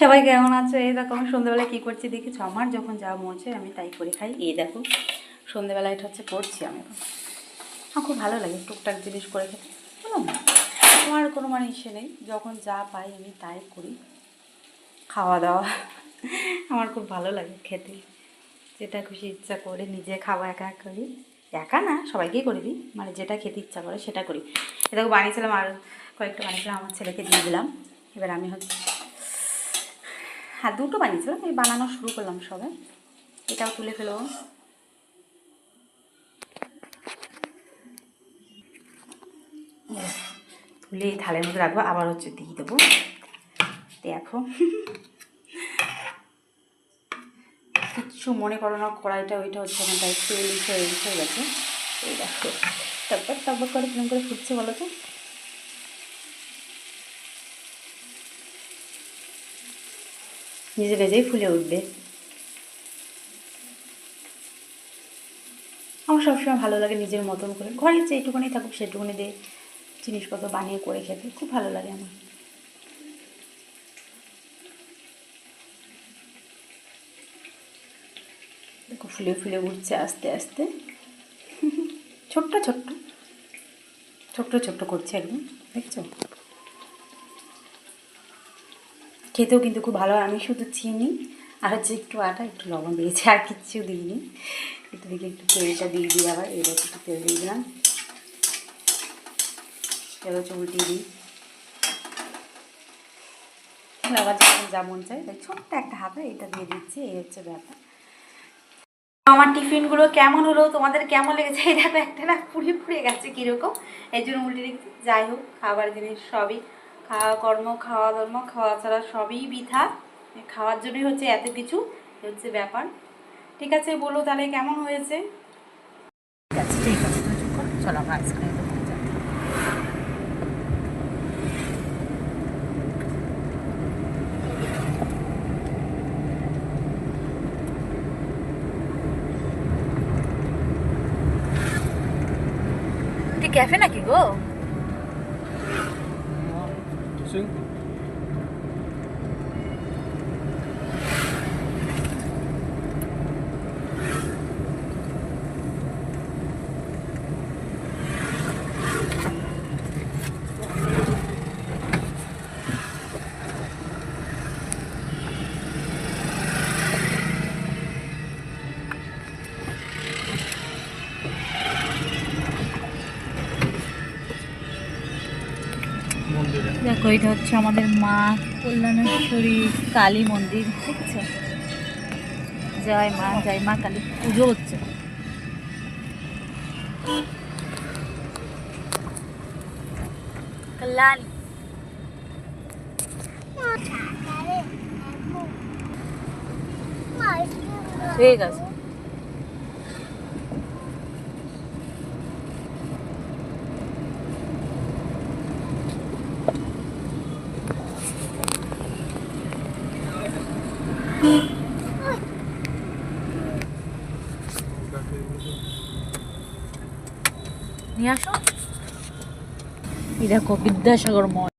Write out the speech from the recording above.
সবাই কেমন আছে? এই দেখো, আমি সন্ধ্যেবেলায় কী করছি দেখেছ? আমার যখন যা মোছে আমি তাই করে খাই। এই দেখো, সন্ধ্যেবেলায় এটা হচ্ছে করছি আমি এখন। আমার খুব ভালো লাগে টুকটাক জিনিস করে খেতে। বুঝলাম না আমার কোনো মানে ইসে নেই। যখন যা পাই আমি তাই করি। খাওয়া দাওয়া, আমার খুব ভালো লাগে খেতে। যেটা খুশি ইচ্ছা করে নিজে খাওয়া একা করি। একা না, সবাইকেই করে দিই। মানে যেটা খেতে ইচ্ছা করে সেটা করি। এটাকে বানিয়েছিলাম আর কয়েকটা বানিয়েছিলাম, আমার ছেলেকে দিয়ে দিলাম। এবার আমি হচ্ছে হ্যাঁ দুটো বানিয়েছিলাম, এই বানানো শুরু করলাম সবে। এটাও তুলে ফেলো। তুলে থালের মধ্যে রাখব, আবার হচ্ছে দিয়ে দেবো। দেখো। কিচ্ছু মনে করো না, কড়াইটা ওইটা হচ্ছে একটু ইলিশ হয়ে গেছে। এই দেখো। টকবক টকবক করে কিরম করে ফুটছে বলো তো? নিজে নিজেই ফুলে উঠবে আমার সবসময় ভালো লাগে নিজের মতন করে। ঘরে যে এইটুকুনি থাকুক, সেটুকুনি দিয়ে জিনিসপত্র বানিয়ে করে খেতে। খুব ভালো লাগে আমার। দেখো ফুলে ফুলে উঠছে আস্তে আস্তে। ছোট্ট ছোট্ট। ছোট্ট ছোট্ট করছে একদম। দেখছ? খেতেও কিন্তু খুব ভালো হয়। আমি শুধু চিনি আর হচ্ছে একটু আটা, একটু লবণ দিয়েছি, আর কিচ্ছু দিইনি। একটু দিকে একটু তেলটা দিয়ে দিই আবার এবার একটু তেল দিয়ে দিলাম। এবার হচ্ছে উল্টিয়ে দিই। আবার যখন যা মন চাই তাই ছোট্ট একটা হাতা এটা দিয়ে দিচ্ছি, এই হচ্ছে ব্যাপার। আমার টিফিনগুলো কেমন হলো? তোমাদের কেমন লেগেছে? এটা তো একটা না পুড়ে পুড়ে গেছে কীরকম। এই জন্য উল্টে দেখছি যাই হোক, খাবার জিনিস সবই। কর্ম, খাওয়া, ধর্ম, খাওয়া ছাড়া সবই বৃথা। খাওয়ার জন্যই হচ্ছে এত কিছু হচ্ছে ব্যাপার। ঠিক আছে, বলো তাহলে কেমন হয়েছে? ঠিক আছে ঠিক আছে। চলো ক্যাফে নাকি গো? Sim. মন্দিরে দেখো, এটা হচ্ছে আমাদের মা কল্যাণেশ্বরী কালী মন্দির দেখছ জয় মা জয় মা কালী পুজো হচ্ছে। কল্যাণী ঠিক আছে নিয়ে আসো। দেখো বিদ্যাসাগর মঠ।